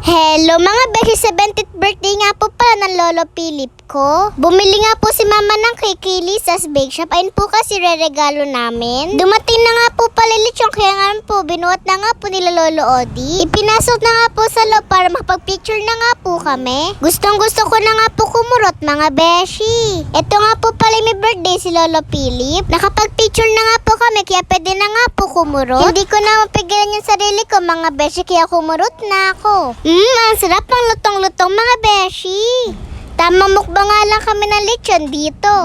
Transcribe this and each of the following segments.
Hello mga beshi, 70th birthday nga po pala ng Lolo Philip ko. Bumili nga po si mama ng kay Lisa's Bake Shop. Ayun po kasi re-regalo namin. Dumating na nga po pala lechon kaya nga po binuhat na nga po nila Lolo Odi. Ipinasok na nga po sa loob para makapag-picture na nga po kami. Gustong gusto ko na nga po kumurot mga beshi. Ito nga po pala may birthday si Lolo Philip. Nakapag-picture na nga po kami kaya pwede na nga po kumurot. Hindi ko na mapigilan yung sarili ko mga beshi kaya kumurot na ako. Mmm, ang sarap ng lutong-lutong mga beshi. Tama mukbang nga lang kami ng lechon dito.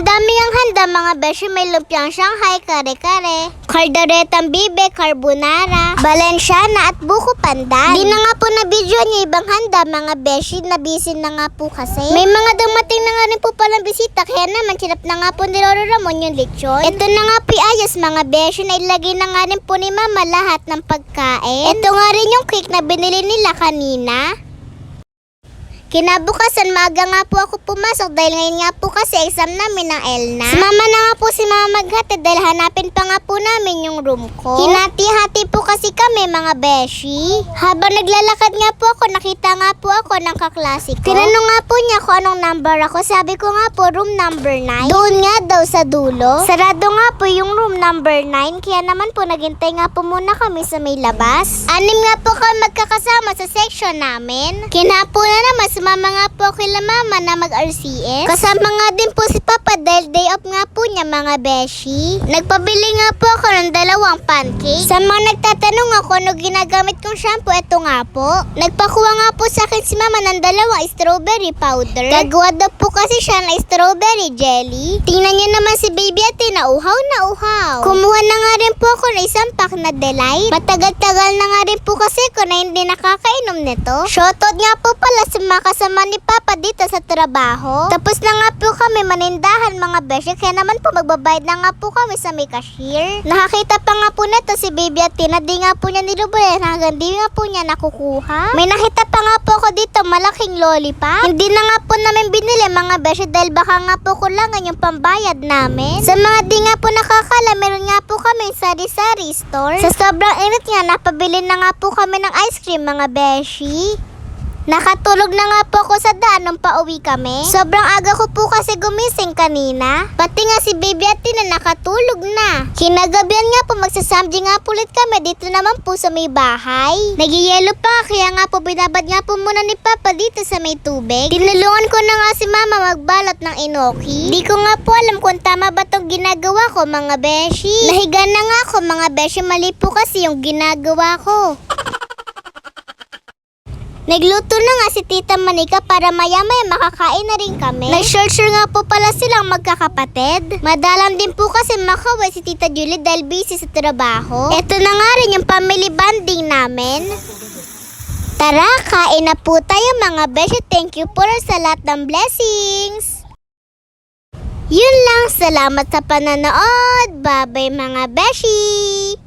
Ang dami ang handa mga beshi, may lumpiang Shanghai, kare-kare, kaldaretang bibe, carbonara, balenciana at buko pandan. Di na nga po na video niya ibang handa mga beshi, nabisin na nga po kasi. May mga dumating na nga rin po palang bisita, kaya naman sinap na nga po ni Lolo Ramon yung lechon. Ito na nga po ayos mga beshi, na ilagay na nga rin po ni mama lahat ng pagkain. Ito nga rin yung cake na binili nila kanina. Kinabukasan, maaga nga po ako pumasok dahil ngayon nga po kasi exam namin ng ELNA. Sumama na nga po si mama maghatid dahil hanapin pa nga po namin yung room ko. Hinati-hati po kasi kami mga beshi. Habang naglalakad nga po ako, nakita nga po ako ng kaklase ko. Tinanong nga po niya kung anong number ako. Sabi ko nga po, room number 9. Doon nga daw sa dulo. Sarado nga po yung room number 9. Kaya naman po, naghintay nga po muna kami sa may labas. Anim nga po kami magkakasama sa section namin. Kinapo na naman, sumama nga po kila mama na mag-RCS. Kasama nga din po si Papa dahil day off nga po niya mga beshi. Nagpabili nga po ako ng dalawang pancake. Sa mga nagtatanong ako ano ginagamit kong shampoo, ito nga po. Nagpakuha nga po sa akin si mama ng dalawang strawberry powder. Gagawa daw po kasi siya ng strawberry jelly. Tingnan niyo naman si baby at nauhaw na uhaw. Kumuha na nga rin po ako ng isang pack na delight. Matagal-tagal na nga rin po kasi ko na hindi nakakainom nito. Shoutout nga po pala sa mga kasama ni Papa dito sa trabaho. Tapos na nga po kami manindahan mga beshi. Kaya naman po magbabayad na nga po kami sa may cashier. Nakakita pa nga po neto si Baby at Tina. Di nga po niya nilubayan hanggang di nga po niya nakukuha. May nakita pa nga po ako dito malaking lollipop. Hindi na nga po namin binili mga beshi dahil baka nga po kulangan yung pambayad namin. Sa mga di nga po nakakala, meron nga po kami sari-sari store. Sa sobrang init nga, napabili na nga po kami ng ice cream mga beshi. Nakatulog na nga po ako sa daan nung pauwi kami. Sobrang aga ko po kasi gumising kanina. Pati nga si baby at na nakatulog na. Kinagabihan nga po magsasamji nga po ulit kami dito naman po sa may bahay. Nagyayelo pa kaya nga po binabad nga po muna ni Papa dito sa may tubig. Tinulungan ko na nga si Mama magbalot ng inoki. Di ko nga po alam kung tama ba tong ginagawa ko mga beshi. Nahiga na nga ako mga beshi mali po kasi yung ginagawa ko. Nagluto na nga si Tita Manika para maya-maya makakain na rin kami. Nag-share nga po pala silang magkakapatid. Madalang din po kasi makaway si Tita Julie dahil busy sa trabaho. Ito na nga rin yung family bonding namin. Tara, kain na po tayo mga beshi. Thank you po sa lahat ng blessings. Yun lang, salamat sa pananood. Bye-bye mga beshi!